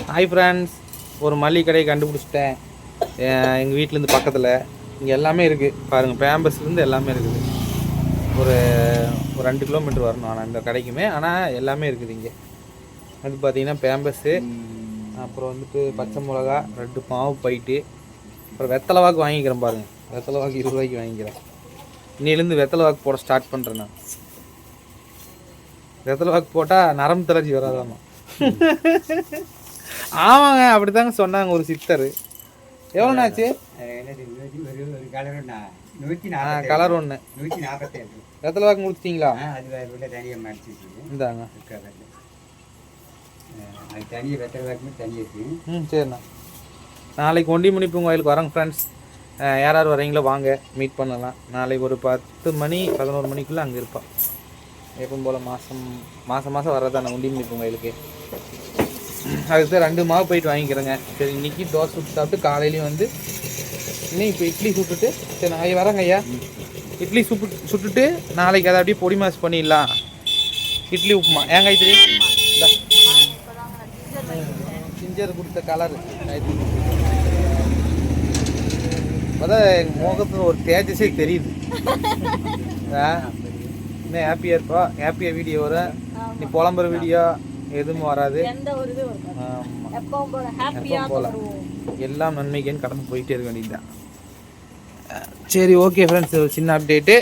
Hi friends ஒரு மளிகை கடையை கண்டுபிடிச்சிட்டேன். எங்கள் வீட்டிலேருந்து பக்கத்தில். இங்கே எல்லாமே இருக்குது பாருங்கள் பேம்பஸ்லேருந்து எல்லாமே இருக்குது. ஒரு ஒரு ரெண்டு கிலோமீட்டர் வரணும் ஆனால் இந்த கடைக்குமே. ஆனால் எல்லாமே இருக்குது இங்கே. அது பார்த்தீங்கன்னா பேம்பஸ்ஸு அப்புறம் வந்துட்டு பச்சை மிளகா ரெண்டு மாவு பைட்டு. அப்புறம் வெத்தலை வாக்கு வாங்கிக்கிறேன் பாருங்கள் வெத்தலை வாக்கு இருபது ரூபாய்க்கு வாங்கிக்கிறேன். இன்னிலேருந்து வெத்தலை வாக்கு போட ஸ்டார்ட் பண்ணுறேன் நான். வெத்தலை வாக்கு போட்டால் நரம்பு தளர்ச்சி வராதாமா? ஆமாங்க அப்படிதாங்க சொன்னாங்க ஒரு சித்தர். எவ்வளோண்ணா ஆச்சு கலர் ஒன்று நூற்றி நாற்பத்தேழு வெத்தலை வாக்கு முடிச்சிட்டிங்களா? அது வேறு தனியாக மடிச்சு இந்தாங்க. அது தனியாக வெத்தலை வாக்குமே தனியாக இருக்குது ம் சரிண்ணா. நாளைக்கு ஒண்டி முனிப்பு கோயிலுக்கு வரேங்க ஃப்ரெண்ட்ஸ் யார் யார் வரீங்களோ வாங்க மீட் பண்ணலாம். நாளைக்கு ஒரு பத்து மணி பதினோரு மணிக்குள்ளே அங்கே இருப்பான் எப்பவும் போல் மாதம் மாதம் மாதம் வரதானே உண்டி முனிப்பு கோயிலுக்கு? அதுக்கு தான் ரெண்டு மாவு போயிட்டு வாங்கிக்கிறேங்க. சரி இன்னைக்கு தோசை சுட்டு சாப்பிட்டு காலையிலையும் வந்து இன்னும் இப்போ இட்லி சுட்டுட்டு சரி ஐயா வரேங்க ஐயா. இட்லி சுட்டு சுட்டுட்டு நாளைக்கு அதை அப்படியே பொடி மாஸ் பண்ணிடலாம். இட்லி உப்புமா. ஏன் காய்ச்சி ஜிஞ்சர் கொடுத்த கலர் அதான் எங்கள் முகத்துல ஒரு தேஜஸே தெரியுது? இன்னும் ஹாப்பியாக இருப்பா ஹாப்பியாக வீடியோ வரும். நீ புலம்புற வீடியோ எதுவும் வராது. எப்பவும் போல எல்லாம் நன்மைக்குன்னு கடந்து போயிட்டே இருக்க வேண்டியதுதான் சரி ஓகே ஃப்ரெண்ட்ஸ் ஒரு சின்ன அப்டேட்டு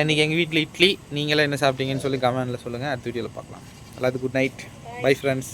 இன்னைக்கு எங்கள் வீட்டில் இட்லி. நீங்களாம் என்ன சாப்பிட்டீங்கன்னு சொல்லி கமெண்டில் சொல்லுங்கள் அடுத்த வீடியோவில் பார்க்கலாம். எல்லாத்துக்கும் குட் நைட் பை ஃப்ரெண்ட்ஸ்